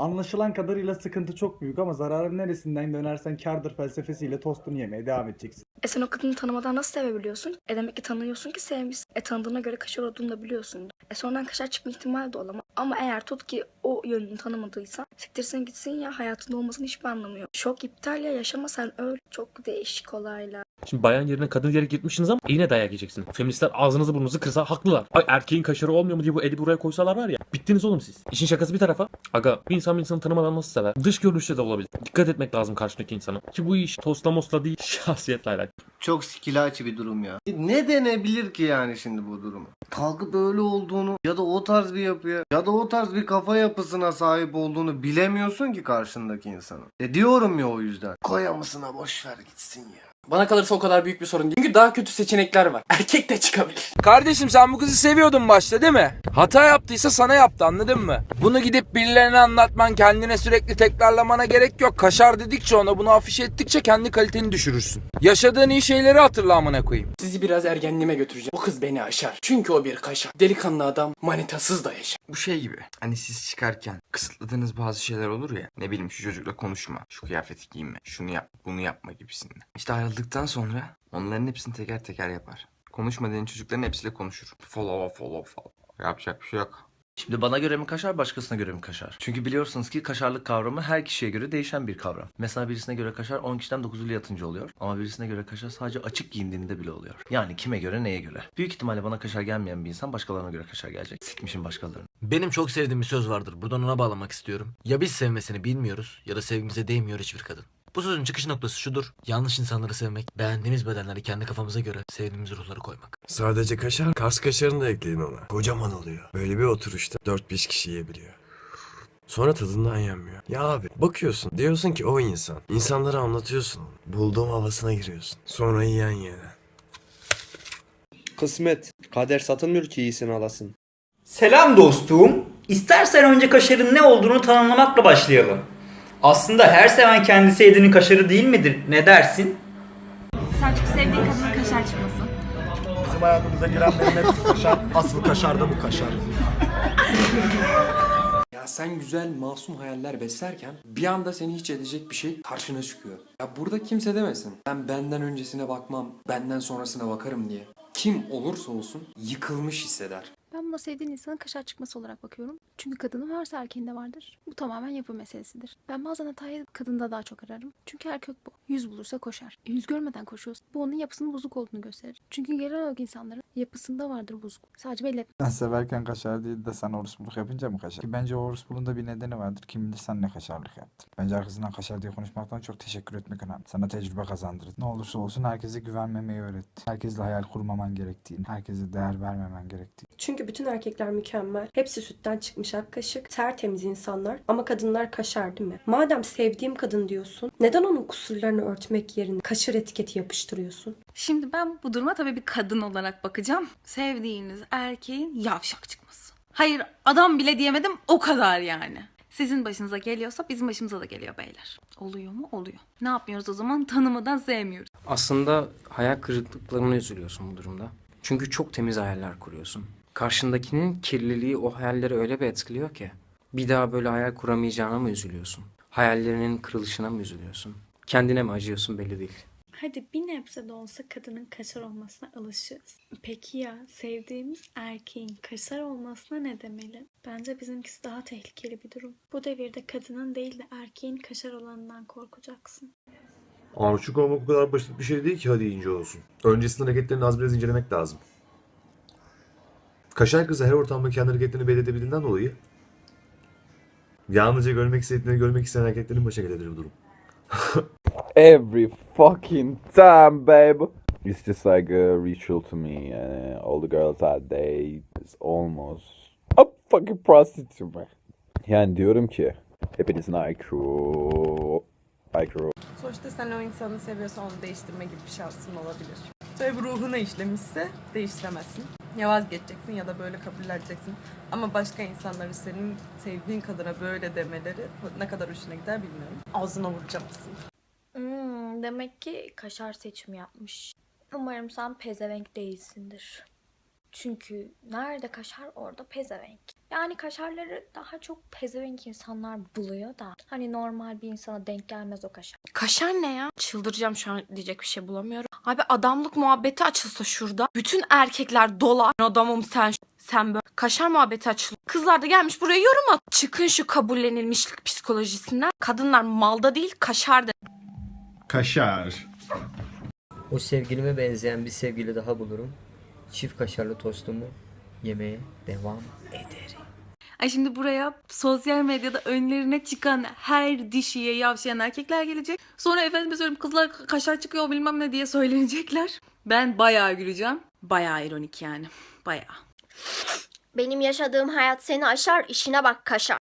Anlaşılan kadarıyla sıkıntı çok büyük ama zararın neresinden dönersen kardır felsefesiyle tostunu yemeye devam edeceksin. E sen o kadını tanımadan nasıl sevebiliyorsun? E demek ki tanıyorsun ki sevmişsin. E tanıdığına göre kaşar olduğunu da biliyorsun. E sonradan kaşar çıkma ihtimali de olamaz. Ama eğer tut ki o yönünü tanımadıysan siktirsin gitsin ya hayatında olmasının hiçbir anlamı yok. Şok iptal ya yaşama sen öl. Çok değişik olaylar. Şimdi bayan yerine kadın diyerek gitmişsiniz ama yine dayak yiyeceksiniz. Feministler ağzınızı burnunuzu kırsa haklılar. Ay erkeğin kaşarı olmuyor mu diye bu eli buraya koysalar var ya. Bittiniz oğlum siz. İşin şakası bir tarafa. Aga bir insan bir insanı tanımadan nasıl sever? Dış görünüşte de olabilir. Dikkat etmek lazım karşındaki insana. Ki bu iş tosla mosla değil şahsiyetle alakalı. Çok sikilaçı bir durum ya. Ne denebilir ki yani şimdi bu durumu? Kalkıp böyle olduğunu ya da o tarz bir yapıya ya da o tarz bir kafa yapısına sahip olduğunu bilemiyorsun ki karşındaki insanın. E diyorum ya o yüzden. Koyamasına boş ver gitsin ya. Bana kalırsa o kadar büyük bir sorun değil. Çünkü daha kötü seçenekler var. Erkek de çıkabilir. Kardeşim sen bu kızı seviyordun başta değil mi? Hata yaptıysa sana yaptı anladın mı? Bunu gidip birilerine anlatman, kendine sürekli tekrarlamana gerek yok. Kaşar dedikçe ona bunu afiş ettikçe kendi kaliteni düşürürsün. Yaşadığın iyi şeyleri hatırla amına koyayım. Sizi biraz ergenliğime götüreceğim. O kız beni aşar. Çünkü o bir kaşar. Delikanlı adam manitasız da yaşar. Bu şey gibi. Hani siz çıkarken kısıtladığınız bazı şeyler olur ya. Ne bileyim şu çocukla konuşma. Şu kıyafeti giyme. Şunu yap. Bunu yapma gibisinden. İşte ayrıldıktan sonra onların hepsini teker teker yapar. Konuşma dediğin çocukların hepsiyle konuşur. Follow follow follow. Yapacak bir şey yok. Şimdi bana göre mi kaşar, başkasına göre mi kaşar? Çünkü biliyorsunuz ki kaşarlık kavramı her kişiye göre değişen bir kavram. Mesela birisine göre kaşar 10 kişiden 9'uyla yatınca oluyor. Ama birisine göre kaşar sadece açık giyindiğinde bile oluyor. Yani kime göre neye göre. Büyük ihtimalle bana kaşar gelmeyen bir insan başkalarına göre kaşar gelecek. Sikmişim başkalarını. Benim çok sevdiğim bir söz vardır. Buradan ona bağlamak istiyorum. Ya biz sevmesini bilmiyoruz ya da sevgimize değmiyor hiçbir kadın. Bu sözün çıkış noktası şudur. Yanlış insanları sevmek, beğendiğimiz bedenleri kendi kafamıza göre sevdiğimiz ruhları koymak. Sadece kaşar, Kars kaşarını da ekleyin ona. Kocaman oluyor. Böyle bir oturuşta 4-5 kişi yiyebiliyor. Sonra tadından yenmiyor. Ya abi bakıyorsun diyorsun ki o insan. İnsanlara anlatıyorsun. onu. Bulduğum havasına giriyorsun. Sonra yiyen yene. Kısmet. Kader satılmıyor ki iyisini alasın. Selam dostum. İstersen önce kaşarın ne olduğunu tanımlamakla başlayalım. Aslında her seven kendisi yediğinin kaşarı değil midir? Ne dersin? Selçuk sevdiğin kadının kaşar çıkması. Bizim hayatımıza giren hepsi kaşar. Asıl kaşar da bu kaşar. Ya sen güzel masum hayaller beslerken bir anda seni hiç edecek bir şey karşına çıkıyor. Ya burada kimse demesin. Ben benden öncesine bakmam, benden sonrasına bakarım diye. Kim olursa olsun yıkılmış hisseder. Ben buna sevdiğin insanın kaşar çıkması olarak bakıyorum. Çünkü kadının varsa erkeğinde vardır. Bu tamamen yapı meselesidir. Ben bazen hatayı kadında daha çok ararım. Çünkü erkek bu. Yüz bulursa koşar. E, yüz görmeden koşuyorsun. Bu onun yapısının bozuk olduğunu gösterir. Çünkü genel olarak insanların yapısında vardır bozuk. Sadece belli etmez. Sen severken kaşar değil de sen orospuluk yapınca mı kaşar? Ki bence orospuluğun da bir nedeni vardır. Kim bilir sen ne kaşarlık yaptın. Bence arkasından kaşar diye konuşmaktan çok teşekkür etmek önemli. Sana tecrübe kazandırır. Ne olursa olsun herkese güvenmemeyi öğretti. Herkesle hayal kurmaman gerektiğini, herkese değer vermemen gerektiğini. Çünkü bütün erkekler mükemmel. Hepsi sütten çıkmış ak kaşık. Tertemiz insanlar. Ama kadınlar kaşar değil mi? Madem sevdiğim kadın diyorsun. Neden onun kusurlarını örtmek yerine kaşar etiketi yapıştırıyorsun? Şimdi ben bu duruma tabii bir kadın olarak bakacağım. Sevdiğiniz erkeğin yavşak çıkması. Hayır adam bile diyemedim o kadar yani. Sizin başınıza geliyorsa bizim başımıza da geliyor beyler. Oluyor mu? Oluyor. Ne yapmıyoruz o zaman? Tanımadan sevmiyoruz. Aslında hayal kırıklıklarına üzülüyorsun bu durumda. Çünkü çok temiz hayaller kuruyorsun. Karşındakinin kirliliği o hayalleri öyle bir etkiliyor ki. Bir daha böyle hayal kuramayacağına mı üzülüyorsun? Hayallerinin kırılışına mı üzülüyorsun? Kendine mi acıyorsun belli değil. Hadi bir nebze de olsa kadının kaşar olmasına alışığız. Peki ya sevdiğimiz erkeğin kaşar olmasına ne demeli? Bence bizimkisi daha tehlikeli bir durum. Bu devirde kadının değil de erkeğin kaşar olanından korkacaksın. Aşık olmak o kadar basit bir şey değil ki hadi ince olsun. Öncesinde hareketlerini az biraz incelemek lazım. Kaşar kızı her ortamda kendi hareketlerini belli edebildiğinden dolayı yalnızca görmek istediklerini görmek isteyen erkeklerin başına gelebilir bu durum. Every fucking time, babe. It's just like a ritual to me. And all the girls I date is almost a fucking prostitute, man. Yani diyorum ki hepinizin IQ, IQ Sonuçta sen o insanı seviyorsan onu değiştirme gibi bir şansın olabilir. Tabii ruhuna işlemişse değiştiremezsin. Ya vazgeçeceksin ya da böyle kabul edeceksin. Ama başka insanların senin sevdiğin kadına böyle demeleri ne kadar hoşuna gider bilmiyorum. Ağzına vuracaksın. Hmm, demek ki kaşar seçimi yapmış. Umarım sen pezevenk değilsindir. Çünkü nerede kaşar orada pezevenk. Yani kaşarları daha çok pezevenk insanlar buluyor da. Hani normal bir insana denk gelmez o kaşar. Kaşar ne ya? Çıldıracağım şu an diyecek bir şey bulamıyorum. Abi adamlık muhabbeti açılsa şurada. Bütün erkekler dolar. Adamım sen sen böyle kaşar muhabbeti açılıyor. Kızlar da gelmiş buraya yorum at. Çıkın şu kabullenilmişlik psikolojisinden. Kadınlar malda değil kaşarda. Kaşar. O sevgilime benzeyen bir sevgili daha bulurum. Çift kaşarlı tostumu yemeye devam ederim. Ay şimdi buraya sosyal medyada önlerine çıkan her dişiye yavşayan erkekler gelecek. Sonra efendim söyleyeyim kızlar kaşar çıkıyor bilmem ne diye söylenecekler. Ben bayağı güleceğim. Bayağı ironik yani. Bayağı. Benim yaşadığım hayat seni aşar, işine bak kaşar.